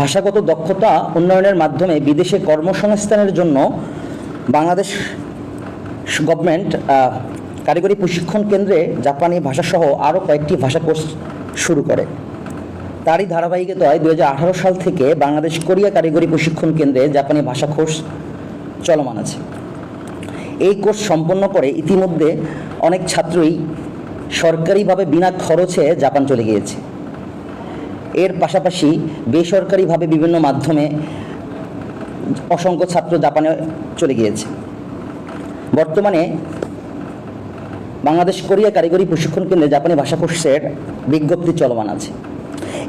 ভাষাগত দক্ষতা উন্নয়নের মাধ্যমে বিদেশে কর্মসংস্থানের জন্য বাংলাদেশ গভর্নমেন্ট কারিগরি প্রশিক্ষণ কেন্দ্রে জাপানি ভাষাসহ আরও কয়েকটি ভাষা কোর্স শুরু করে। তারই ধারাবাহিকতায় দু হাজার আঠারো সাল থেকে বাংলাদেশ কোরিয়া কারিগরি প্রশিক্ষণ কেন্দ্রে জাপানি ভাষা কোর্স চলমান আছে। এই কোর্স সম্পন্ন করে ইতিমধ্যে অনেক ছাত্রই সরকারিভাবে বিনা খরচে জাপান চলে গিয়েছে। এর পাশাপাশি বেসরকারিভাবে বিভিন্ন মাধ্যমে অসংখ্য ছাত্র জাপানে চলে গিয়েছে। বর্তমানে বাংলাদেশ কোরিয়া কারিগরি প্রশিক্ষণ কেন্দ্রে জাপানি ভাষা কোর্সের বিজ্ঞপ্তি চলমান আছে।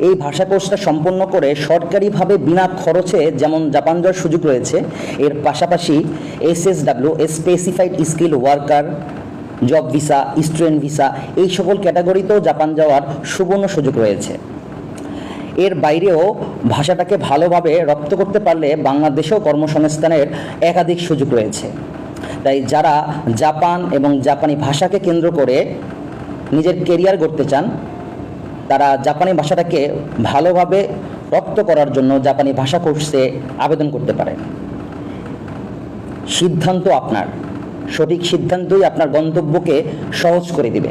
এই ভাষা কোর্সটা সম্পন্ন করে সরকারিভাবে বিনা খরচে যেমন জাপান যাওয়ার সুযোগ রয়েছে, এর পাশাপাশি SSW, specified skill worker, job visa, student visa, এই সকল ক্যাটাগরিতেও জাপান যাওয়ার সুবর্ণ সুযোগ রয়েছে। এর বাইরেও ভাষাটাকে ভালোভাবে রপ্ত করতে পারলে বাংলাদেশেও কর্মসংস্থানের একাধিক সুযোগ রয়েছে। তাই যারা জাপান এবং জাপানি ভাষাকে কেন্দ্র করে নিজের কেরিয়ার গড়তে চান, তারা জাপানি ভাষাটাকে ভালোভাবে রপ্ত করার জন্য জাপানি ভাষা কোর্সে আবেদন করতে পারেন। সিদ্ধান্ত আপনার। সঠিক সিদ্ধান্তই আপনার গন্তব্যকে সহজ করে দিবে।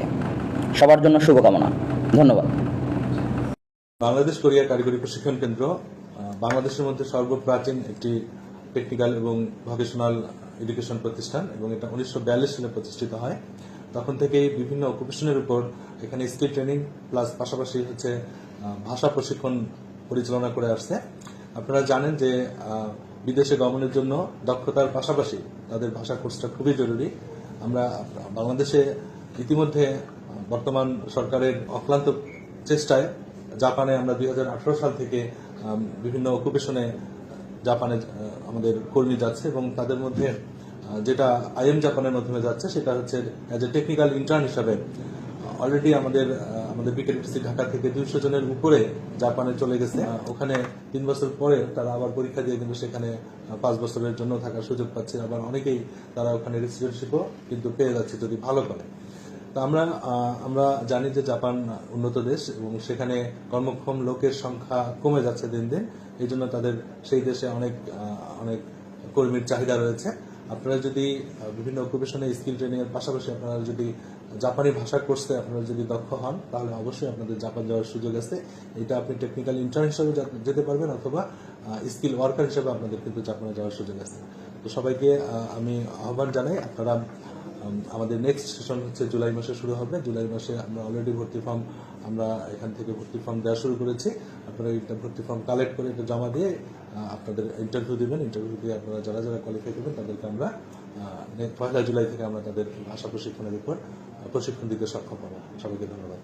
সবার জন্য শুভকামনা। ধন্যবাদ। বাংলাদেশ কোরিয়া কারিগরি প্রশিক্ষণ কেন্দ্র বাংলাদেশের মধ্যে সর্বপ্রাচীন একটি টেকনিক্যাল এবং ভকেশনাল এডুকেশন প্রতিষ্ঠান এবং এটা উনিশশো বিয়াল্লিশ সালে প্রতিষ্ঠিত হয়। তখন থেকেই বিভিন্ন অকুপেশনের উপর এখানে স্কিল ট্রেনিং প্লাস পাশাপাশি হচ্ছে ভাষা প্রশিক্ষণ পরিচালনা করে আসছে। আপনারা জানেন যে বিদেশে গমনের জন্য দক্ষতার পাশাপাশি তাদের ভাষা কোর্সটা খুবই জরুরি। আমরা বাংলাদেশে ইতিমধ্যে বর্তমান সরকারের অক্লান্ত চেষ্টায় জাপানে আমরা দুই হাজার আঠারো সাল থেকে বিভিন্ন অকুপেশনে জাপানে আমাদের কর্মী যাচ্ছে এবং তাদের মধ্যে যেটা আইএম জাপানের মাধ্যমে যাচ্ছে সেটা হচ্ছে অ্যাজ এ টেকনিক্যাল ইন্টার্ন হিসাবে অলরেডি আমাদের আমাদের বিকেটিসি ঢাকা থেকে দুইশো জনের উপরে জাপানে চলে গেছে। ওখানে তিন বছর পরে তারা আবার পরীক্ষা দিয়ে কিন্তু সেখানে পাঁচ বছরের জন্য থাকার সুযোগ পাচ্ছে। আবার অনেকেই তারা ওখানে রেসিডেন্টশিপও কিন্তু পেয়ে যাচ্ছে যদি ভালো করে। তো আমরা আমরা জানি যে জাপান উন্নত দেশ এবং সেখানে কর্মক্ষম লোকের সংখ্যা কমে যাচ্ছে দিন দিন। এই জন্য তাদের সেই দেশে অনেক অনেক কর্মীর চাহিদা রয়েছে। আপনারা যদি বিভিন্ন অকুপেশনে স্কিল ট্রেনিং এর পাশাপাশি আপনারা যদি জাপানি ভাষা কোর্সে আপনারা যদি দক্ষ হন, তাহলে অবশ্যই আপনাদের জাপান যাওয়ার সুযোগ আছে। এটা আপনি টেকনিক্যাল ইন্টার্ন হিসেবে যেতে পারবেন অথবা স্কিল ওয়ার্কার হিসেবে আপনাদের কিন্তু জাপানে যাওয়ার সুযোগ আছে। তো সবাইকে আমি আহ্বান জানাই, আপনারা আমাদের নেক্সট সেশন হচ্ছে জুলাই মাসে শুরু হবে। জুলাই মাসে আমরা অলরেডি ভর্তি ফর্ম আমরা এখান থেকে ভর্তি ফর্ম দেওয়া শুরু করেছি। আপনারা এটা ভর্তি ফর্ম কালেক্ট করে এটা জমা দিয়ে আপনাদের ইন্টারভিউ দেবেন। ইন্টারভিউ দিয়ে আপনারা যারা যারা কোয়ালিফাই করবেন, তাদেরকে আমরা পয়লা জুলাই থেকে আমরা তাদের ভাষা প্রশিক্ষণের উপর প্রশিক্ষণ দিতে সক্ষম হব। সবাইকে ধন্যবাদ।